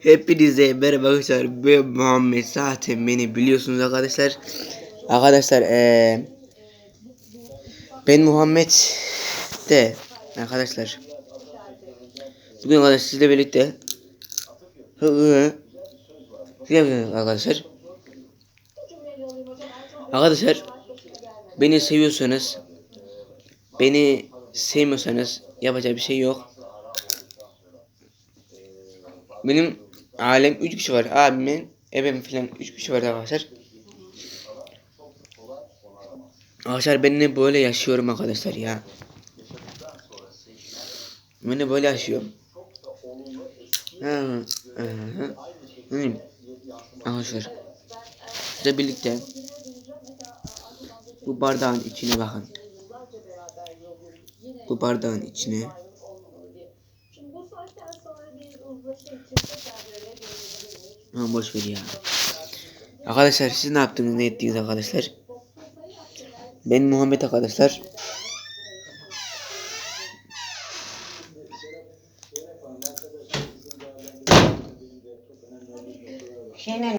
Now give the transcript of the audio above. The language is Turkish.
Hepinize merhaba arkadaşlar. Ben Muhammed zaten beni biliyorsunuz arkadaşlar. Arkadaşlar eee ben Muhammed de arkadaşlar. Bugün arkadaşlar sizle birlikte arkadaşlar. Arkadaşlar beni seviyorsanız beni sevmiyorsanız yapacak bir şey yok. Benim alem 3 kişi var. Abimin, ebem filan 3 kişi var arkadaşlar. Arkadaşlar ben de böyle yaşıyorum arkadaşlar ya. Ben de böyle yaşıyorum. Ha, ha, ha. Arkadaşlar. Sizle birlikte bu bardağın içine bakın. Bu bardağın içine Ha boş ver ya. Arkadaşlar siz ne yaptınız ne ettiniz arkadaşlar? Ben Muhammed arkadaşlar. Şeyle